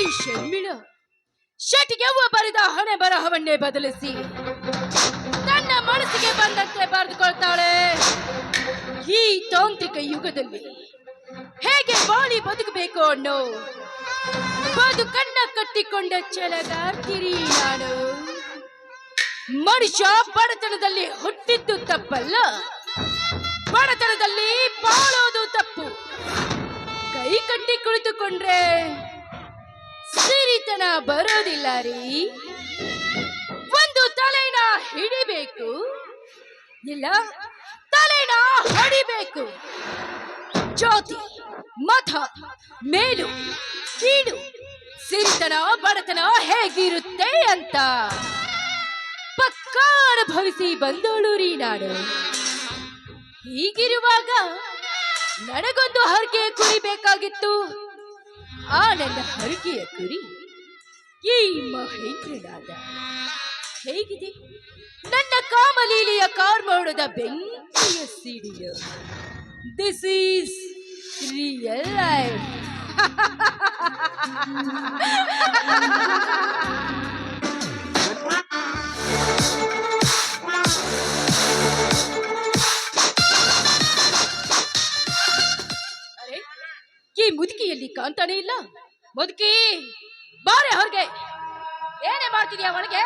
ಈ ಶರ್ಮಿಳ ಶಟಿಗೆವ್ವ ಬರೆದ ಹಣೆ ಬರಹವನ್ನೇ ಬದಲಿಸಿ. ತನ್ನ ಮನಸ್ಸಿಗೆ ಬಂದಂತೆ ಬರೆದುಕೊಳ್ತಾಳೆ. ಈ ತಾಂತ್ರಿಕ ಯುಗದಲ್ಲಿ ಹೇಗೆ ಬಾಳಿ ಬದುಕಬೇಕು ಅನ್ನೋ ಬದುಕನ್ನ ಕಟ್ಟಿಕೊಂಡ ಛಲಗಾರ್ತಿರಿ ನಾನು. ಮನುಷ್ಯ ಬಡತನದಲ್ಲಿ ಹುಟ್ಟಿದ್ದು ತಪ್ಪಲ್ಲ. ಬಡತನದಲ್ಲಿ ಬಾಳೋದು ತಪ್ಪು. ಕೈ ಕಟ್ಟಿ ಕುಳಿತುಕೊಂಡ್ರೆ ಸಿರಿತನ ಬರೋದಿಲ್ಲ ರೀ. ಒಂದು ತಲೆನ ಹಿಡಿಬೇಕು. ಇಲ್ಲ, ತಲೆನ ಹೊಡಿಬೇಕು. ಜ್ಯೋತಿ ಮತ ಮೇಲು, ಕೀಳು. ಸಿರಿತನ, ಬಡತನ ಹೇಗಿರುತ್ತೆ ಅಂತ ಪಕ್ಕಾ ಅನುಭವಿಸಿ ಬಂದೋಳು ರೀ ನಾಡು ಹೀಗಿರುವಾಗ ನನಗೊಂದು ಹರಕೆ ಕುರಿಬೇಕಾಗಿತ್ತು ಬೇಕಾಗಿತ್ತು ಆ ನನ್ನ ಹರಕೆಯ ಕುರಿ. ಈ ಮಹೇಂದ್ರನಾದ ಹೇಗಿದೆ? ನನ್ನ ಕಾಮಲೀಲೆಯ ಕಾರ್ಮೋಡದ ಬೆಂಕಿಯ ಸಿಡಿಯ ದಿಸ್ ಈಸ್ ರಿಯಲ್ ಲೈಫ್ ಮುದುಕಿಯಲ್ಲಿ ಕಾಣ್ತಾನೆ ಇಲ್ಲ. ಮುದುಕಿ ಬಾರೆ ಹೊರಗೆ. ಏನೇ ಮಾಡ್ತಿದ್ಯಾ ಒಳಗೆ?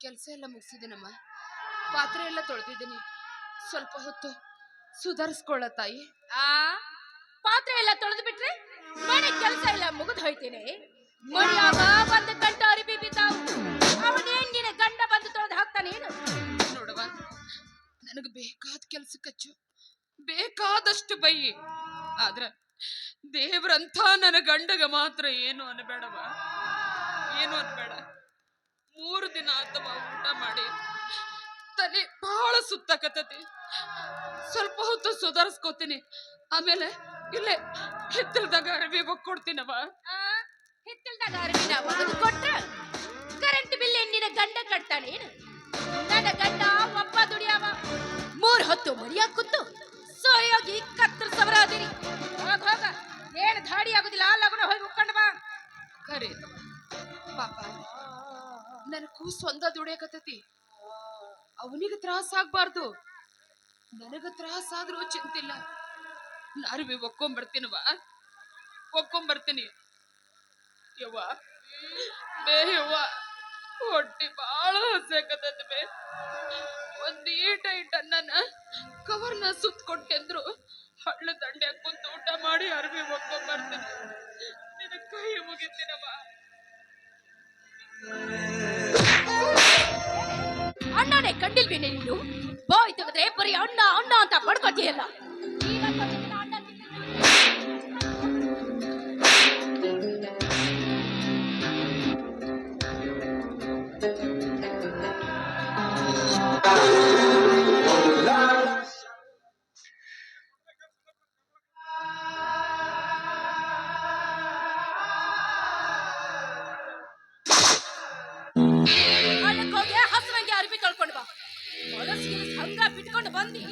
ಕೆಲಸ ಎಲ್ಲ ಮುಗಿಸಿದ್ದೀನಮ್ಮ ಪಾತ್ರೆ ಎಲ್ಲ ತೊಳೆದಿದ್ದೀನಿ. ಸ್ವಲ್ಪ ಹೊತ್ತು ಸುಧಾರಿಸ್ಕೊಳ್ಳ ತಾಯಿ. ಆ, ಪಾತ್ರೆ ಎಲ್ಲ ತೊಳೆದು ಬಿಟ್ರೆ ಮನೆ ಕೆಲಸ ಎಲ್ಲ ಮುಗಿದು ಹೋಯ್ತೇನೆ. ಮಣಿಯಾಗ ಬಂದ ಗಂಟ ಅರಿಬಿ ನಿನ್ನ ಗಂಡ ಬಂದು ತೊಳೆದು ಹಾಕ್ತಾನೇನು? ನೋಡುವ, ನನಗೆ ಬೇಕಾದ ಕೆಲಸ ಕಚ್ಚು ಬೇಕಾದಷ್ಟು ಬೈ. ಆದ್ರ ದೇವ್ರಂಥ ನನ್ನ ಗಂಡಗ ಮಾತ್ರ ಏನು ಅನ್ಬೇಡವ? ಏನು ಅನ್ಬೇಡ? ಮೂರು ದಿನ ಆತವ ಊಟ ಮಾಡಿ. ತಲೆ ಬಹಳ ಸುತ್ತಕತ್ತತಿ. ಸ್ವಲ್ಪ ಹೊತ್ತು ಸುಧಾರಿಸ್ಕೋತೀನಿ. ಆಮೇಲೆ ಇಲ್ಲೇ ಹಿತ್ತಲ್ದಾಗ ಅರವಿ ಕೊಡ್ತೀನವ? ಆ, ಹಿತ್ತಲ್ದಾಗ ಅರಿವಿನ ಒಗೆದು ಕೊಟ್ರ ಕರೆಂಟ್ ಬಿಲ್ ನಿನ್ನ ಗಂಡ ಕಟ್ತಾನೆ ನನ್ನ ಗಂಡ ಒಬ್ಬ ದುಡಿಯವ. ಮೂರ್ ಹೊತ್ತು ಮರಿಯಾಕುತ್ತು ಕೂತು ಸೋಯೋಗಿ ಕತ್ತರಿಸವರ ಅದಿರಿ ಹೋಗ ಹೋಗ. ಏನು ಧಾಡಿ ಆಗುದಿಲ್ಲ ಲಗುನ ಹೋಗಿ ಉಕ್ಕೊಂಡು ಬಾ. ಖರೆ ಪಾಪ. ನನ್ನ ಕೂಸು ಒಂದ ದುಡಿಯಕತ್ತತಿ. ಅವನಿಗೆ ತ್ರಾಸ ಆಗ್ಬಾರ್ದು. ನನಗ ತ್ರಾಸ ಆದ್ರೂ ಚಿಂತಿಲ್ಲ. ನಾನು ಬಿ ಬಾ. ಒಕ್ಕೊಂಬರ್ತೀನಿ. ಯವ್ವ. ಬೇ ಯವ್ವ. ಹೊಟ್ಟಿ ಬಾಳ ಹಸಕತ್ತೈತಿ ಬೇ ಒಂದ್ ಈಟ ಅನ್ನನ ನನ್ನ ಕವರ್ನ ಸುತ್ಕೊಟ್ಟೆಂದ್ರು ಹಳ್ಳ ದಂಡೆ ಕುಂತು ಊಟ ಮಾಡಿ ಅರ್ಬಿ ಒಕ್ಕೊಂಬರ್ತೀನಿ ನಿನ್ನ ಕೈ ಮುಗಿತೀನವ ಅಣ್ಣನೇ ಕಂಡಿಲ್ವಿ ನೀನು? ಬಾಯ್ ತೆಗೆದ್ರೆ ಬರೀ ಅಣ್ಣ ಅಣ್ಣ ಅಂತ ಬಡ್ಕೊತೀಯಲ್ಲ ಹೋಗಿ ಹಸುವಂಗೆ ಅರ್ಬಿ ತೊಳ್ಕೊಂಡು ಬಾ. ಮನಸ್ಸಿಗೆ ಹಂಗ ಬಿಟ್ಕೊಂಡು ಬಂದಿ.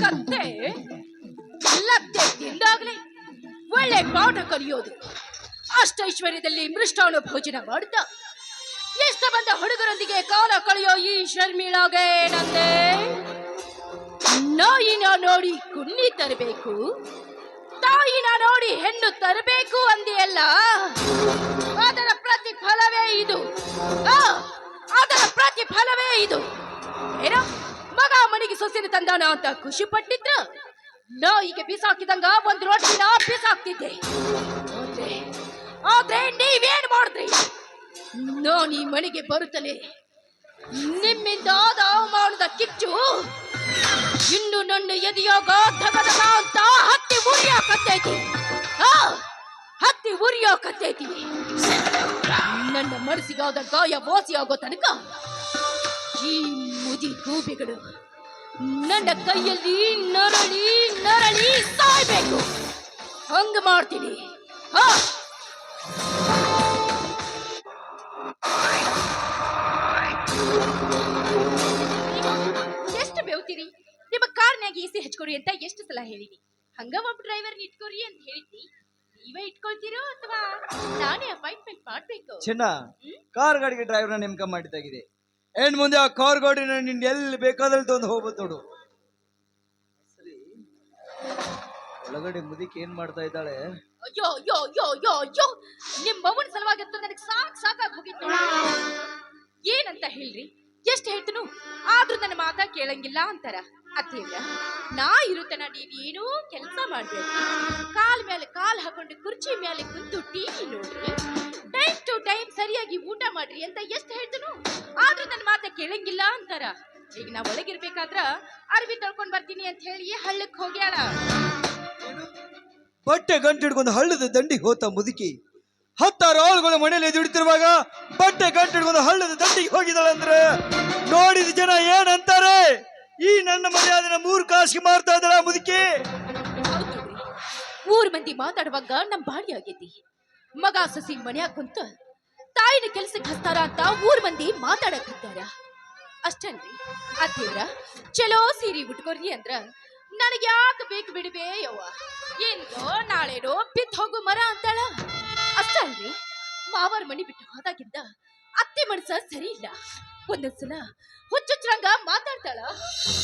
ಕತ್ತೆ ಲತ್ತೆ ತಿಂದಾಗ್ಲೇ ಒಳ್ಳೆ ಪಾಠ ಕಲಿಯೋದು. ಅಷ್ಟೈಶ್ವರ್ಯದಲ್ಲಿ ಮೃಷ್ಟಾನು ಭೋಜನ ಮಾಡ್ದ ಇಷ್ಟ ಬಂದ ಹುಡುಗರೊಂದಿಗೆ ಕಾಲ ಕಳೆಯೋ ಈ ಶರ್ಮಿಳಾಗೆ ಏನಂದೆ ನಾಯಿನ ನೋಡಿ ಕುನ್ನಿ ತರಬೇಕು. ತಾಯಿನ ನೋಡಿ ಹೆಣ್ಣು ತರಬೇಕು ಅಂದೆಯಲ್ಲ? ಅದರ ಪ್ರತಿಫಲವೇ ಇದು. ಅದರ ಪ್ರತಿಫಲವೇ ಇದು. ಏನೋ, ಮಗ ಮನೆಗೆ ಸೊಸಿನ ತಂದಾನ ಅಂತ ಖುಷಿ ಪಟ್ಟಿದ್ರ ನಾಯಿಗೆ ಬಿಸಾಕಿದಂಗ ಒಂದು ರೊಟ್ಟಿನ ಬಿಸಾಕ್ತಿದ್ದೆ. ಆದ್ರೆ ನೀವೇನ್ ಮಾಡಿದ್ರಿ? ನಾನು ಈ ಮನೆಗೆ ಬರುತ್ತಲೇ ನಿಮ್ಮಿಂದ ಅವಮಾನದ ಕಿಚ್ಚು ಇನ್ನು ನನ್ನ ಎದೆಯಾಗ ಧಗಧಗ ಅಂತ ಹತ್ತಿ ಉರಿಯಾಕತ್ತೈತಿ ಕತ್ತೈತಿ ಹತ್ತಿ ಉರಿಯಾಕತ್ತೈತಿ ನನ್ನ ಮನಸ್ಸಿಗಾದ ಗಾಯ ವಾಸಿಯಾಗೋ ತನಕ ಈ ಮುದಿ ಗೂಬಿಗಳು ನನ್ನ ಕೈಯಲ್ಲಿ ನರಳಿ ನರಳಿ ಸಾಯ್ಬೇಕು. ಹಂಗ ಮಾಡ್ತೀನಿ. ಹಾ ಎ ಸಿ ಹಚ್ಕೊಡಿ ಅಂತ ಎಷ್ಟು ಸಲ ಹೇಳಿನಿ. ಹಂಗ ಒಬ್ಬ ಡ್ರೈವರ್ ಇಟ್ಕೊರಿ ಅಂತ ಹೇಳಿದ್ನಿ. ನೀವೇ ಇಟ್ಕೊಳ್ತೀರೋ ಅಥವಾ ನಾನೇ ಅಪಾಯಿಂಟ್ಮೆಂಟ್ ಮಾಡ್ಬೇಕು? ಚೆನ್ನ ಕಾರ್ ಗಾಡಿಗೆ ಡ್ರೈವರ್ನ ನೇಮಕ ಮಾಡಿದಾಗಿದೆ ಏನ್ ಮುಂದೆ ಆ ಕಾರ್ ಗಾಡಿನ ನಿನ್ ಎಲ್ಲಿ ಬೇಕಾದಲ್ಲಿ ತಂದು ಹೋಗ್ಬೋದು ನೋಡು. ಸರಿ. ಒಳಗಡೆ ಮುದಿಕ್ ಏನ್ ಮಾಡ್ತಾ ಇದ್ದಾಳೆ? ಅಯ್ಯೋ ಅಯ್ಯೋ ಅಯ್ಯೋ ಅಯ್ಯೋ ಅಯ್ಯೋ. ನಿಮ್ ಮಗುನ ಸಲುವಾಗಿ ಅಂತೂ ನನಗೆ ಸಾಕ್ ಸಾಕಾಗಿ ಹೋಗಿತ್ತು ಏನಂತ ಹೇಳ್ರಿ? ಎಷ್ಟು ಹೇಳ್ತನು? ಆದ್ರೂ ನನ್ನ ಮಾತಾ ಕೇಳಂಗಿಲ್ಲ ಅಂತಾರ. ಅತ್ತೇವ್ರ ನಾ ಇರುತ್ತನ ಏನೋ ಕೆಲಸ ಮಾಡ್ಬೇಕು. ಕಾಲ್ ಮೇಲೆ ಕಾಲ್ ಹಾಕೊಂಡು ಕುರ್ಚಿ ಮೇಲೆ ಕುಂತು ಟಿವಿ ನೋಡ್ರಿ. ಟೈಮ್ ಟು ಟೈಮ್ ಸರಿಯಾಗಿ ಊಟ ಮಾಡ್ರಿ ಅಂತ ಎಷ್ಟು ಹೇಳ್ತನು. ಆದ್ರೂ ನನ್ನ ಮಾತ ಕೇಳಂಗಿಲ್ಲ ಅಂತಾರ. ಈಗ ನಾ ಒಳಗಿರ್ಬೇಕಾದ್ರ ಅರ್ವಿ ತೊಳ್ಕೊಂಡ್ ಬರ್ತೀನಿ ಅಂತ ಹೇಳಿ ಹಳ್ಳಕ್ಕೆ ಹೋಗ್ಯಾಳ. ಬಟ್ಟೆ ಗಂಟು ಹಿಡ್ಕೊಂಡು ಹಳ್ಳದ ದಂಡಿಗೆ ಹೋತ ಮುದುಕಿ. ಹತ್ತಾರು ಆಳುಗಳು ಮನೇಲಿ ದುಡಿತಿರುವಾಗ ಬಟ್ಟೆ ಗಂಟು ಹಿಡ್ಕೊಂಡು ಹಳ್ಳದ ದಂಡಿಗೆ ಹೋಗಿದಳಂದ್ರೆ ನೋಡಿದ ಜನ ಏನಂತಾರೆ? ಈ ನನ್ನ ಮರ್ಯಾದೆನ ಮೂರು ಕಾಸಿಗೆ ಮಾರ್ತಾ ಇದ್ದಾಳ ಮುದುಕಿ. ಮೂರು ಮಂದಿ ಮಾತಾಡುವಾಗ ನಮ್ ಬಾಡಿ ಆಗೈತಿ. ಮಗ ಸಸಿ ಮನ್ಯಾಗ ಕುಂತ ತಾಯಿನ ಕೆಲ್ಸಕ್ಕೆ ಹಸ್ತಾರ ಅಂತ ಮೂರ್ ಮಂದಿ ಮಾತಾಡಕ್ ಹತ್ತಾರ. ಅಷ್ಟಲ್ರಿ ಅತ್ತೇವ್ರ ಚಲೋ ಸೀರೆ ಉಟ್ಕೊರಿ ಅಂದ್ರ ನನಗೆ ಯಾಕೆ ಬೇಕು ಬಿಡ್ಬೇ ಯವ್ವ? ಏನ್ಗೋ ನಾಳೆನೋ ಬಿತ್ ಹೋಗು ಮರ ಅಂತಾಳ. ಅಷ್ಟಲ್ರಿ ಮಾವರ್ ಮನಿ ಬಿಟ್ಟು ಹೋದಾಗಿಂದ ಅತ್ತೆ ಮನಸ ಸರಿ ಇಲ್ಲ. ಒಂದೊಂದ್ಸಲ ಹುಚ್ಚುಚ್ಚರಂಗ ಮಾತಾಡ್ತಾಳ.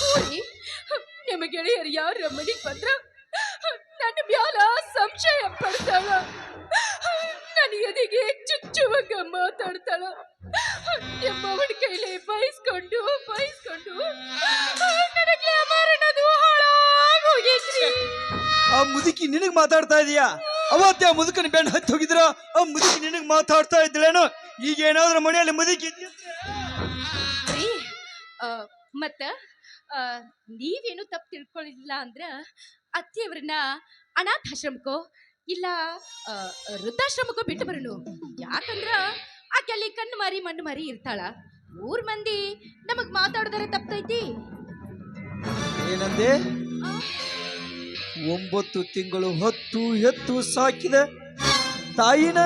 ಹೋಗಿ ನಿಮ್ಮ ಗೆಳೆಯರು ಯಾರ ಮನೆಗೆ ಬಂದ್ರ ನನ್ನ ಮ್ಯಾಲ ಸಂಶಯ ಪಡ್ತಾಳ. ನನ್ನ ಎದೆಗೆ ಚುಚ್ಚುವಂಗ ಮಾತಾಡ್ತಾಳ. ನಿಮ್ಮವನ ಕೈಲಿ ಬಯಸ್ಕೊಂಡು ಬಯಸ್ಕೊಂಡು ನನಗೆ ಅನ್ನೋದು ಹಾಳಾಗೋಗೈತ್ರಿ ಆ ಮುದುಕಿ ನಿನಗ್ ಮಾತಾಡ್ತಾ ಇದೀಯಾ? ಅವತ್ತೆ ಆ ಮುದುಕನ ಬೆಣ್ಣ ಹತ್ತಿ ಹೋಗಿದ್ರ, ಆ ಮುದುಕಿ ನಿನಗ್ ಮಾತಾಡ್ತಾ ಇದ್ದಳೇನೋ ಈಗ ಏನಾದ್ರೂ ಮನೆಯಲ್ಲಿ ಮುದುಕಿ ಮತ್ತ ಆ, ನೀವೇನು ತಪ್ಪು ತಿಳ್ಕೊಳ್ಳಿಲ್ಲ ಅಂದ್ರ ಅತ್ತೆಯವ್ರನ್ನ ಅನಾಥಾಶ್ರಮಕ್ಕೋ ಇಲ್ಲ ಆ, ವೃದ್ಧಾಶ್ರಮಕ್ಕೋ ಬಿಟ್ಟು ಬರೋಣ ಯಾಕಂದ್ರ ಆಕೆ ಅಲ್ಲಿ ಕಣ್ಣು ಮಾರಿ ಮಣ್ಣು ಮಾರಿ ಇರ್ತಾಳ. ಮೂರ್ ಮಂದಿ ನಮಗ್ ಮಾತಾಡೋದಾರ ತಪ್ಪೈತಿ ಏನಂದೆ? ಒಂಬತ್ತು ತಿಂಗಳು ಹತ್ತು ಎತ್ತು ಸಾಕಿದ ತಾಯಿನ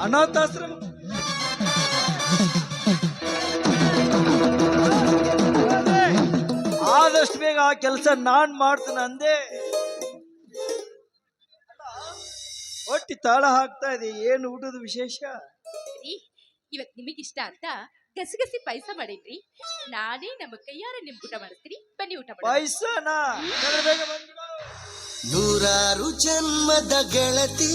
ಅನಾಥಾಶ್ರಮ ಆದಷ್ಟು ಬೇಗ ಆ ಕೆಲಸ ನಾನ್ ಮಾಡ್ತೇನೆ ಅಂದೆ. ಹೊಟ್ಟಿ ತಾಳ ಹಾಕ್ತಾ ಇದೆ ಏನು ಊಟದ ವಿಶೇಷ? ಇವತ್ ನಿಮಗೆ ಇಷ್ಟ ಅಂತ ಗಸಗಸಿ ಪಾಯಸ ಮಾಡಿದ್ರಿ ನಾನೇ ನಮ್ಮ ಕೈಯಾರ ನಿಮ್ ಊಟ ಮಾಡಿಸ್ತೀನಿ. ಬನ್ನಿ ಊಟ ಪಾಯಸ ಪಾಯ್ಸನಾ? ಬೇಗ ಬಂದ್ಬಿಡು. ನೂರಾರು ಜನ್ಮದ ಗೆಳತಿ.